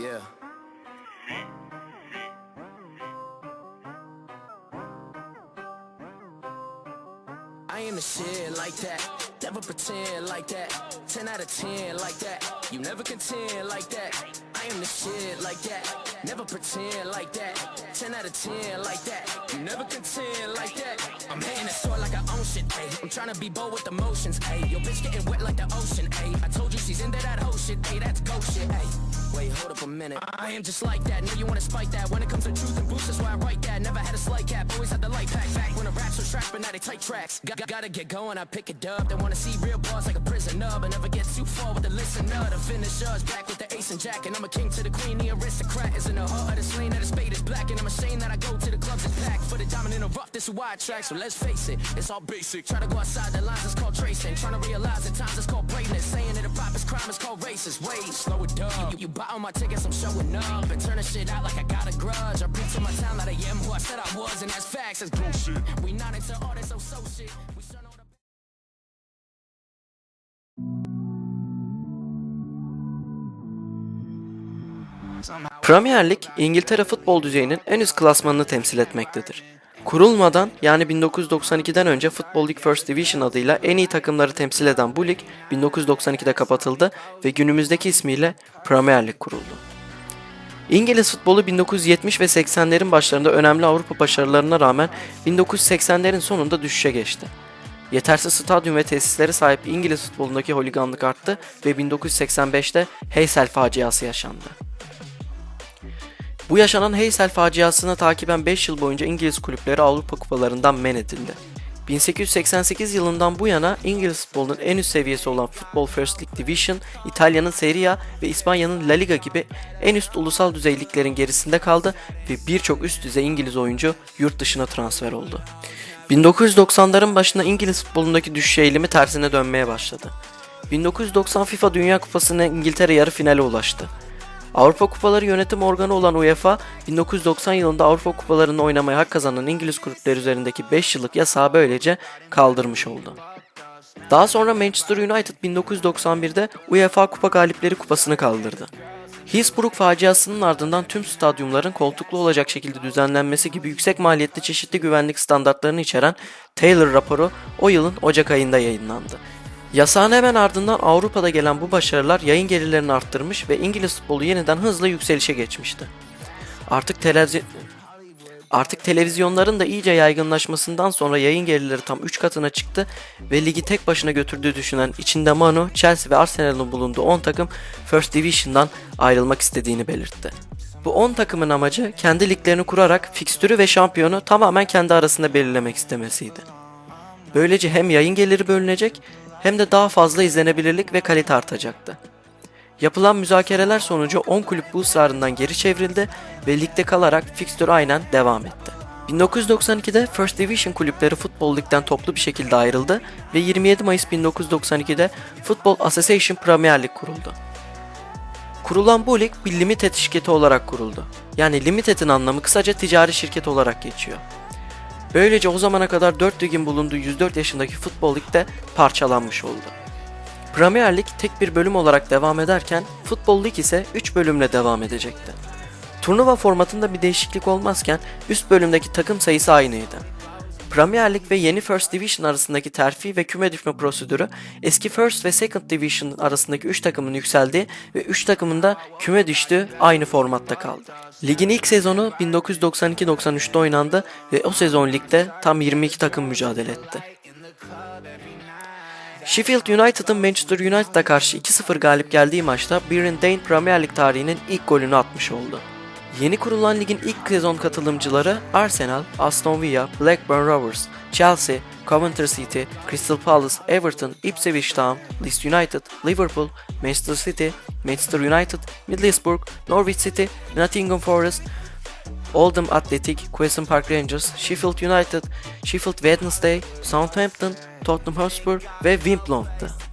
Yeah. I am the shit like that. Never pretend like that. 10 out of 10 like that. You never contend like that. I am the shit like that. Never pretend like that. 10 out of 10 like that. You never contend like that. I'm hitting the sword like I own shit, ayy. I'm trying to be bold with emotions, ayy. Your bitch getting wet like the ocean, ayy. I told you she's into that whole shit, ayy. That's ghost shit, ayy. Wait, hold up a minute. I, I am just like that. Know you wanna spike that. When it comes to truth and boost, that's why I write that. Never had a slight cap, always had the light pack back. When the raps was trash, but now they tight tracks. Got, gotta get going, I pick it up. They wanna see real bars like a prisoner, but never get too far with the listener. The finishers back with the ace and jack, and I'm a king to the queen, the aristocrat. Is in the heart of the slain that the spade is black, and I'm ashamed that I go to the clubs and packed for the diamond in the rough. This is why I track, so let's face it, it's all basic. Try to go outside the lines, it's called tracing. Trying to realize at times it's called greatness. Saying that a pop is crime, it's called racist. Wait, slow it down. You, you buy all my tickets, I'm showing up and turning shit out like I got a grudge. I preach to my town that I am who I said I was, and that's facts, that's bullshit. We not into all this, so so shit. We the Premier Lig, İngiltere futbol düzeyinin en üst klasmanını temsil etmektedir. Kurulmadan yani 1992'den önce Football League First Division adıyla en iyi takımları temsil eden bu lig 1992'de kapatıldı ve günümüzdeki ismiyle Premier Lig kuruldu. İngiliz futbolu 1970 ve 80'lerin başlarında önemli Avrupa başarılarına rağmen 1980'lerin sonunda düşüşe geçti. Yetersiz stadyum ve tesislere sahip İngiliz futbolundaki holiganlık arttı ve 1985'te Heysel faciası yaşandı. Bu yaşanan Heysel faciasına takiben 5 yıl boyunca İngiliz kulüpleri Avrupa kupalarından men edildi. 1888 yılından bu yana İngiliz futbolunun en üst seviyesi olan Football First League Division, İtalya'nın Serie A ve İspanya'nın La Liga gibi en üst ulusal düzey liglerin gerisinde kaldı ve birçok üst düzey İngiliz oyuncu yurt dışına transfer oldu. 1990'ların başında İngiliz futbolundaki düşüş eğilimi tersine dönmeye başladı. 1990 FIFA Dünya Kupası'nda İngiltere yarı finale ulaştı. Avrupa Kupaları yönetim organı olan UEFA, 1990 yılında Avrupa Kupalarını oynamaya hak kazanan İngiliz kulüpleri üzerindeki 5 yıllık yasağı böylece kaldırmış oldu. Daha sonra Manchester United 1991'de UEFA Kupa Galipleri Kupası'nı kaldırdı. Hillsborough faciasının ardından tüm stadyumların koltuklu olacak şekilde düzenlenmesi gibi yüksek maliyetli çeşitli güvenlik standartlarını içeren Taylor raporu o yılın Ocak ayında yayınlandı. Yasağın hemen ardından Avrupa'da gelen bu başarılar yayın gelirlerini arttırmış ve İngiliz futbolu yeniden hızla yükselişe geçmişti. Artık televizyon Artık televizyonların da iyice yaygınlaşmasından sonra yayın gelirleri tam 3 katına çıktı ve ligi tek başına götürdüğü düşünen içinde Manu, Chelsea ve Arsenal'ın bulunduğu 10 takım First Division'dan ayrılmak istediğini belirtti. Bu 10 takımın amacı kendi liglerini kurarak fikstürü ve şampiyonu tamamen kendi arasında belirlemek istemesiydi. Böylece hem yayın geliri bölünecek hem de daha fazla izlenebilirlik ve kalite artacaktı. Yapılan müzakereler sonucu 10 kulüp bu ısrarından geri çevrildi ve ligde kalarak fikstür aynen devam etti. 1992'de First Division kulüpleri Futbol Lig'den toplu bir şekilde ayrıldı ve 27 Mayıs 1992'de Football Association Premier Lig kuruldu. Kurulan bu lig bir limited şirketi olarak kuruldu. Yani limited'in anlamı kısaca ticari şirket olarak geçiyor. Böylece o zamana kadar 4 ligin bulunduğu 104 yaşındaki futbol ligde parçalanmış oldu. Premier Lig tek bir bölüm olarak devam ederken Futbol Lig ise 3 bölümle devam edecekti. Turnuva formatında bir değişiklik olmazken üst bölümdeki takım sayısı aynıydı. Premier Lig ve yeni First Division arasındaki terfi ve küme düşme prosedürü eski First ve Second Division arasındaki 3 takımın yükseldiği ve 3 takımın da küme düştüğü aynı formatta kaldı. Ligin ilk sezonu 1992-93'te oynandı ve o sezon ligde tam 22 takım mücadele etti. Sheffield United'ın Manchester United'a karşı 2-0 galip geldiği maçta Byron Dane Premier Lig tarihinin ilk golünü atmış oldu. Yeni kurulan ligin ilk sezon katılımcıları Arsenal, Aston Villa, Blackburn Rovers, Chelsea, Coventry City, Crystal Palace, Everton, Ipswich Town, Leeds United, Liverpool, Manchester City, Manchester United, Middlesbrough, Norwich City, Nottingham Forest, Oldham Athletic, Queen's Park Rangers, Sheffield United, Sheffield Wednesday, Southampton, Tottenham Hotspur ve Wimbledon'dı.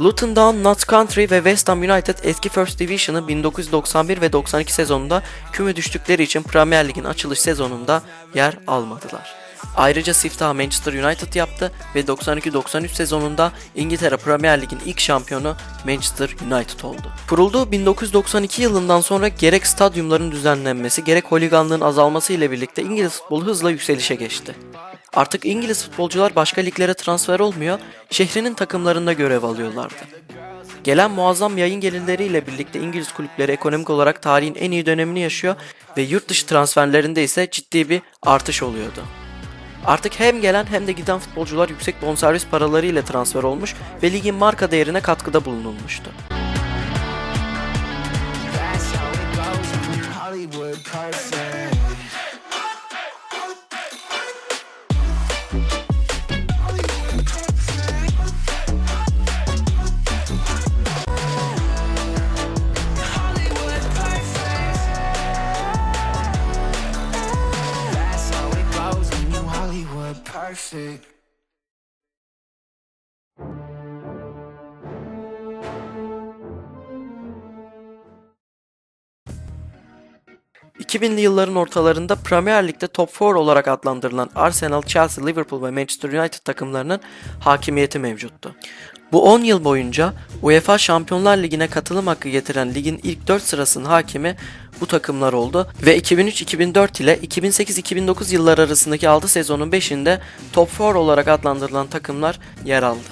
Luton Town, Notts Country ve West Ham United eski First Division'ı 1991 ve 92 sezonunda küme düştükleri için Premier Lig'in açılış sezonunda yer almadılar. Ayrıca siftahı Manchester United yaptı ve 92-93 sezonunda İngiltere Premier Lig'in ilk şampiyonu Manchester United oldu. Kurulduğu 1992 yılından sonra gerek stadyumların düzenlenmesi gerek holiganlığın azalması ile birlikte İngiliz futbolu hızla yükselişe geçti. Artık İngiliz futbolcular başka liglere transfer olmuyor, şehrinin takımlarında görev alıyorlardı. Gelen muazzam yayın gelirleriyle birlikte İngiliz kulüpleri ekonomik olarak tarihin en iyi dönemini yaşıyor ve yurt dışı transferlerinde ise ciddi bir artış oluyordu. Artık hem gelen hem de giden futbolcular yüksek bonservis paraları ile transfer olmuş ve ligin marka değerine katkıda bulunulmuştu. Hollywood perfect. 2000'li yılların ortalarında Premier Lig'de Top 4 olarak adlandırılan Arsenal, Chelsea, Liverpool ve Manchester United takımlarının hakimiyeti mevcuttu. Bu 10 yıl boyunca UEFA Şampiyonlar Ligi'ne katılım hakkı getiren ligin ilk 4 sırasının hakimi bu takımlar oldu ve 2003-2004 ile 2008-2009 yılları arasındaki 6 sezonun 5'inde Top 4 olarak adlandırılan takımlar yer aldı.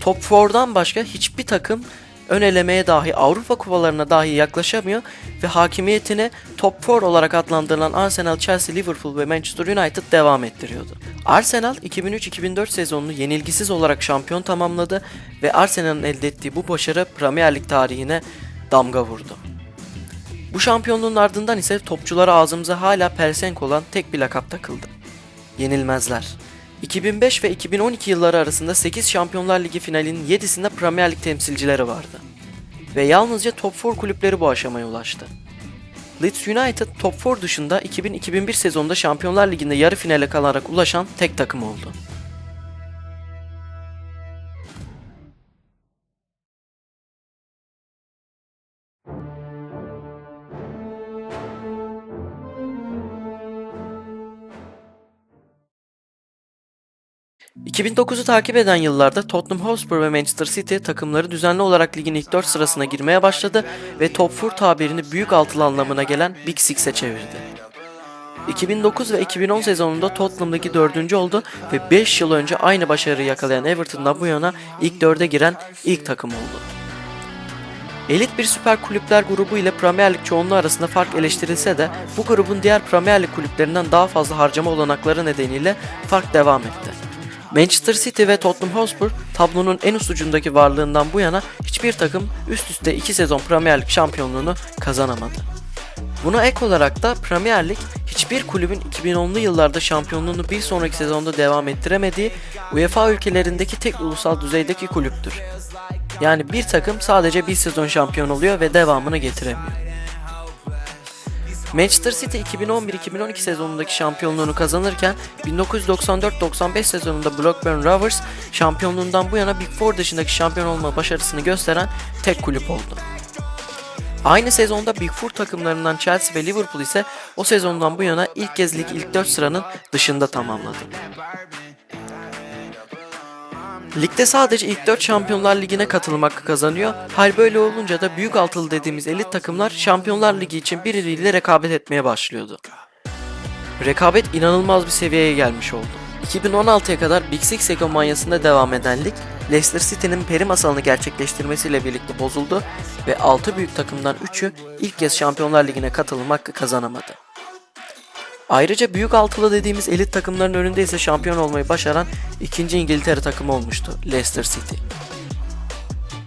Top 4'dan başka hiçbir takım ön elemeye dahi Avrupa kupalarına dahi yaklaşamıyor ve hakimiyetini Top 4 olarak adlandırılan Arsenal, Chelsea, Liverpool ve Manchester United devam ettiriyordu. Arsenal 2003-2004 sezonunu yenilgisiz olarak şampiyon tamamladı ve Arsenal'ın elde ettiği bu başarı Premier Lig tarihine damga vurdu. Bu şampiyonluğun ardından ise topçulara ağzımıza hala persenk olan tek bir lakap takıldı. Yenilmezler. 2005 ve 2012 yılları arasında 8 Şampiyonlar Ligi finalinin 7'sinde Premier Lig temsilcileri vardı. Ve yalnızca Top 4 kulüpleri bu aşamaya ulaştı. Leeds United Top 4 dışında 2000-2001 sezonunda Şampiyonlar Ligi'nde yarı finale kalarak ulaşan tek takım oldu. ...2009'u takip eden yıllarda Tottenham Hotspur ve Manchester City takımları düzenli olarak ligin ilk 4 sırasına girmeye başladı ve Top 4 tabirini büyük altılı anlamına gelen Big Six'e çevirdi. 2009 ve 2010 sezonunda Tottenham Ligi 4. oldu ve 5 yıl önce aynı başarıyı yakalayan Everton'dan bu yana ilk 4'e giren ilk takım oldu. Elit bir süper kulüpler grubu ile Premier Lig çoğunluğu arasında fark eleştirilse de bu grubun diğer Premier Lig kulüplerinden daha fazla harcama olanakları nedeniyle fark devam etti. Manchester City ve Tottenham Hotspur tablonun en üst ucundaki varlığından bu yana hiçbir takım üst üste 2 sezon Premier Lig şampiyonluğunu kazanamadı. Buna ek olarak da Premier Lig hiçbir kulübün 2010'lu yıllarda şampiyonluğunu bir sonraki sezonda devam ettiremediği UEFA ülkelerindeki tek ulusal düzeydeki kulüptür. Yani bir takım sadece bir sezon şampiyon oluyor ve devamını getiremiyor. Manchester City 2011-2012 sezonundaki şampiyonluğunu kazanırken 1994-95 sezonunda Blackburn Rovers şampiyonluğundan bu yana Big Four dışındaki şampiyon olma başarısını gösteren tek kulüp oldu. Aynı sezonda Big Four takımlarından Chelsea ve Liverpool ise o sezondan bu yana ilk kez lig ilk 4 sıranın dışında tamamladı. Ligde sadece ilk 4 Şampiyonlar Ligi'ne katılım hakkı kazanıyor. Hal böyle olunca da büyük altılı dediğimiz elit takımlar Şampiyonlar Ligi için birbiriyle rekabet etmeye başlıyordu. Rekabet inanılmaz bir seviyeye gelmiş oldu. 2016'ya kadar Big Six hegemonyasında devam eden lig, Leicester City'nin peri masalını gerçekleştirmesiyle birlikte bozuldu ve 6 büyük takımdan 3'ü ilk kez Şampiyonlar Ligi'ne katılım hakkı kazanamadı. Ayrıca büyük altılı dediğimiz elit takımların önünde ise şampiyon olmayı başaran ikinci İngiltere takımı olmuştu Leicester City.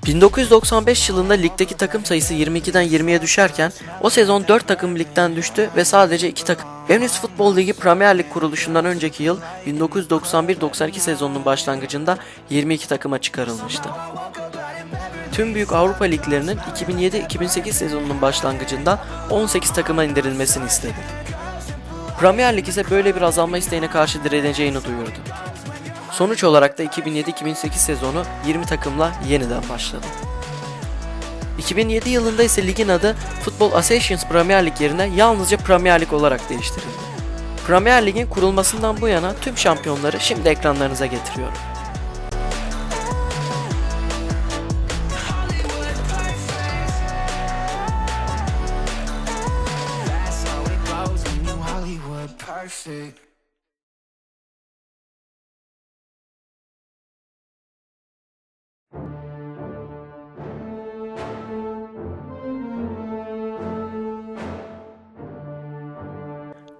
1995 yılında ligdeki takım sayısı 22'den 20'ye düşerken o sezon 4 takım ligden düştü ve sadece 2 takım. En üst futbol ligi Premier Lig kuruluşundan önceki yıl 1991-92 sezonunun başlangıcında 22 takıma çıkarılmıştı. Tüm büyük Avrupa liglerinin 2007-2008 sezonunun başlangıcında 18 takıma indirilmesini istedi. Premier Lig ise böyle bir azalma isteğine karşı direneceğini duyurdu. Sonuç olarak da 2007-2008 sezonu 20 takımla yeniden başladı. 2007 yılında ise ligin adı Football Associations Premier Lig yerine yalnızca Premier Lig olarak değiştirildi. Premier Lig'in kurulmasından bu yana tüm şampiyonları şimdi ekranlarınıza getiriyorum. Perfect.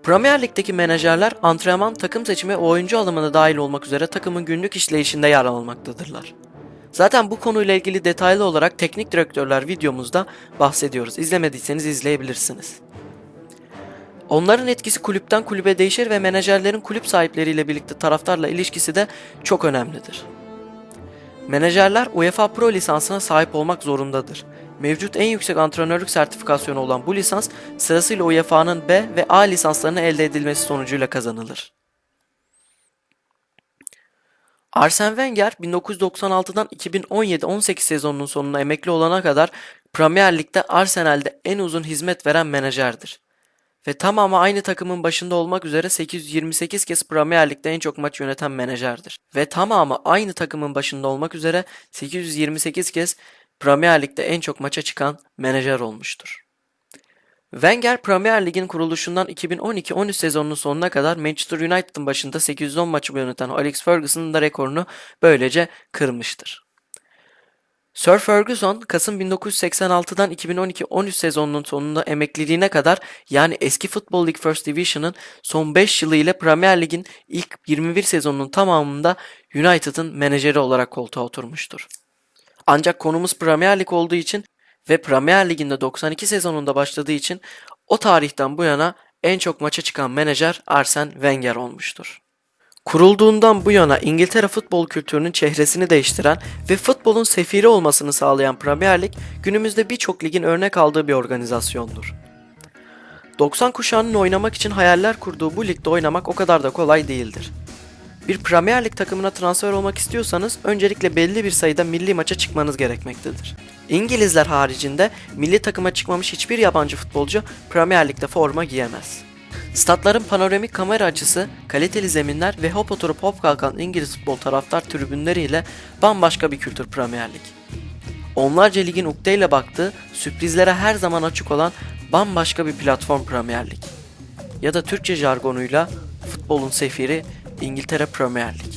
Premier Lig'deki menajerler antrenman, takım seçimi ve oyuncu alımına dahil olmak üzere takımın günlük işleyişinde yer almaktadırlar. Zaten bu konuyla ilgili detaylı olarak teknik direktörler videomuzda bahsediyoruz. İzlemediyseniz izleyebilirsiniz. Onların etkisi kulüpten kulübe değişir ve menajerlerin kulüp sahipleriyle birlikte taraftarla ilişkisi de çok önemlidir. Menajerler UEFA Pro lisansına sahip olmak zorundadır. Mevcut en yüksek antrenörlük sertifikasyonu olan bu lisans sırasıyla UEFA'nın B ve A lisanslarını elde edilmesi sonucuyla kazanılır. Arsene Wenger 1996'dan 2017-18 sezonunun sonuna emekli olana kadar Premier Lig'de Arsenal'de en uzun hizmet veren menajerdir. Ve tamamı aynı takımın başında olmak üzere 828 kez Premier Lig'de en çok maç yöneten menajerdir. Ve tamamı aynı takımın başında olmak üzere 828 kez Premier Lig'de en çok maça çıkan menajer olmuştur. Wenger Premier Lig'in kuruluşundan 2012-13 sezonunun sonuna kadar Manchester United'ın başında 810 maçı yöneten Alex Ferguson'ın da rekorunu böylece kırmıştır. Sir Ferguson, Kasım 1986'dan 2012-13 sezonunun sonunda emekliliğine kadar yani eski Football League First Division'ın son 5 yılı ile Premier Lig'in ilk 21 sezonunun tamamında United'ın menajeri olarak koltuğa oturmuştur. Ancak konumuz Premier Lig olduğu için ve Premier Lig'in de 92 sezonunda başladığı için o tarihten bu yana en çok maça çıkan menajer Arsene Wenger olmuştur. Kurulduğundan bu yana İngiltere futbol kültürünün çehresini değiştiren ve futbolun sefiri olmasını sağlayan Premier Lig günümüzde birçok ligin örnek aldığı bir organizasyondur. 90 kuşağının oynamak için hayaller kurduğu bu ligde oynamak o kadar da kolay değildir. Bir Premier Lig takımına transfer olmak istiyorsanız öncelikle belli bir sayıda milli maça çıkmanız gerekmektedir. İngilizler haricinde milli takıma çıkmamış hiçbir yabancı futbolcu Premier Lig'de forma giyemez. Statların panoramik kamera açısı, kaliteli zeminler ve hop oturup hop kalkan İngiliz futbol taraftar tribünleriyle bambaşka bir kültür Premier Lig. Onlarca ligin ukdeyle baktığı, sürprizlere her zaman açık olan bambaşka bir platform Premier Lig. Ya da Türkçe jargonuyla futbolun sefiri İngiltere Premier Lig.